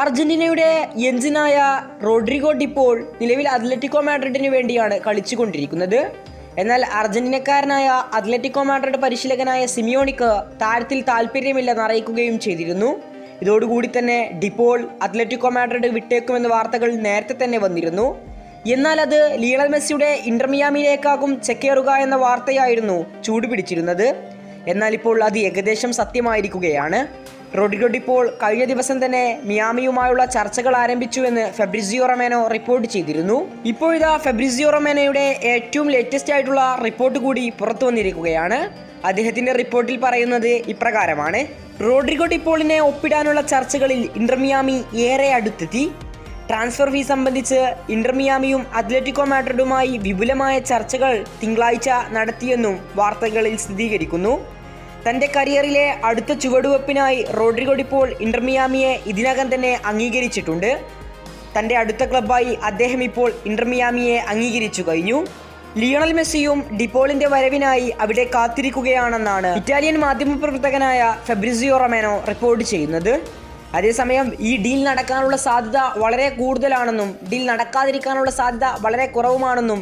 അർജന്റീനയുടെ എഞ്ചിനായ Rodrigo De Paul നിലവിൽ അത്ലറ്റിക്കോ മാഡ്രിഡിന് വേണ്ടിയാണ് കളിച്ചുകൊണ്ടിരിക്കുന്നത്. എന്നാൽ അർജന്റീനക്കാരനായ അത്ലറ്റിക്കോ മാഡ്രിഡ് പരിശീലകനായ സിമിയോണിക്ക് താരത്തിൽ താല്പര്യമില്ലെന്ന് അറിയിക്കുകയും ചെയ്തിരുന്നു. ഇതോടുകൂടി തന്നെ ഡിപ്പോൾ അത്ലറ്റിക്കോ മാഡ്രിഡ് വിട്ടേക്കുമെന്ന വാർത്തകൾ നേരത്തെ തന്നെ വന്നിരുന്നു. എന്നാൽ അത് ലീണൽ മെസ്സിയുടെ ഇന്റർമിയാമിയിലേക്കാകും ചെക്കേറുക എന്ന വാർത്തയായിരുന്നു ചൂടുപിടിച്ചിരുന്നത്. എന്നാൽ ഇപ്പോൾ അത് ഏകദേശം സത്യമായിരിക്കുകയാണ്. റോഡിഗോ ഡിപ്പോൾ കഴിഞ്ഞ ദിവസം തന്നെ മിയാമിയുമായുള്ള ചർച്ചകൾ ആരംഭിച്ചുവെന്ന് ഫെബ്രിസിയോ റൊമേനോ റിപ്പോർട്ട് ചെയ്തിരുന്നു. ഇപ്പോഴിതാ ഫെബ്രിസിയോ റൊമേനോയുടെ ഏറ്റവും ലേറ്റസ്റ്റ് ആയിട്ടുള്ള റിപ്പോർട്ട് കൂടി പുറത്തു വന്നിരിക്കുകയാണ്. അദ്ദേഹത്തിന്റെ റിപ്പോർട്ടിൽ പറയുന്നത് ഇപ്രകാരമാണ്. റോഡ്രിഗോ ഡിപ്പോളിനെ ഒപ്പിടാനുള്ള ചർച്ചകളിൽ ഇന്റർമിയാമി ഏറെ അടുത്തെത്തി. ട്രാൻസ്ഫർ ഫീ സംബന്ധിച്ച് ഇന്റർമിയാമിയും അത്ലറ്റിക്കോ മാഡ്രിഡുമായി വിപുലമായ ചർച്ചകൾ തിങ്കളാഴ്ച നടത്തിയെന്നും വാർത്തകളിൽ സ്ഥിരീകരിക്കുന്നു. തന്റെ കരിയറിലെ അടുത്ത ചുവടുവെപ്പിനായി റോഡ്രിഗോ ഡിപ്പോൾ ഇന്റർമിയാമിയെ ഇതിനകം തന്നെ അംഗീകരിച്ചിട്ടുണ്ട്. തന്റെ അടുത്ത ക്ലബ്ബായി അദ്ദേഹം ഇപ്പോൾ ഇന്റർമിയാമിയെ അംഗീകരിച്ചു കഴിഞ്ഞു. ലിയോണൽ മെസ്സിയും ഡിപ്പോളിന്റെ വരവിനായി അവിടെ കാത്തിരിക്കുകയാണെന്നാണ് ഇറ്റാലിയൻ മാധ്യമപ്രവർത്തകനായ ഫെബ്രിസിയോ റൊമേനോ റിപ്പോർട്ട് ചെയ്യുന്നത്. അതേസമയം ഈ ഡീൽ നടക്കാനുള്ള സാധ്യത വളരെ കൂടുതലാണെന്നും ഡീൽ നടക്കാതിരിക്കാനുള്ള സാധ്യത വളരെ കുറവുമാണെന്നും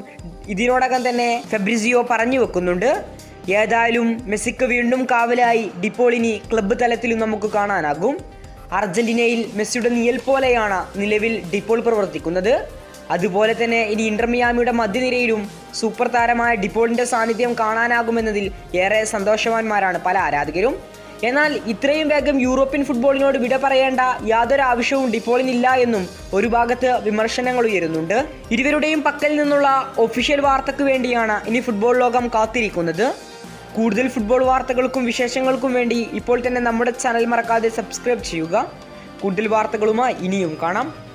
ഇതിനോടകം തന്നെ ഫെബ്രിസിയോ പറഞ്ഞു വെക്കുന്നുണ്ട്. ഏതായാലും മെസ്സിക്ക് വീണ്ടും കാവലായി ഡിപ്പോളിനി ക്ലബ്ബ് തലത്തിലും നമുക്ക് കാണാനാകും. അർജന്റീനയിൽ മെസ്സിയുടെ നിയൽ പോലെയാണ് നിലവിൽ ഡിപ്പോൾ പ്രവർത്തിക്കുന്നത്. അതുപോലെ തന്നെ ഇനി ഇന്റർമിയാമിയുടെ മധ്യനിരയിലും സൂപ്പർ താരമായ ഡിപ്പോളിന്റെ സാന്നിധ്യം കാണാനാകുമെന്നതിൽ ഏറെ സന്തോഷവാന്മാരാണ് പല ആരാധകരും. എന്നാൽ ഇത്രയും വേഗം യൂറോപ്യൻ ഫുട്ബോളിനോട് വിട പറയേണ്ട യാതൊരു ആവശ്യവും ഡിപ്പോളിനില്ല എന്നും ഒരു ഭാഗത്ത് വിമർശനങ്ങൾ ഉയരുന്നുണ്ട്. ഇരുവരുടെയും പക്കൽ നിന്നുള്ള ഒഫീഷ്യൽ വാർത്തക്ക് വേണ്ടിയാണ് ഇനി ഫുട്ബോൾ ലോകം കാത്തിരിക്കുന്നത്. കൂടുതൽ ഫുട്ബോൾ വാർത്തകൾക്കും വിശേഷങ്ങൾക്കും വേണ്ടി ഇപ്പോൾ തന്നെ നമ്മുടെ ചാനൽ മറക്കാതെ സബ്സ്ക്രൈബ് ചെയ്യുക. കൂടുതൽ വാർത്തകളുമായി ഇനിയും കാണാം.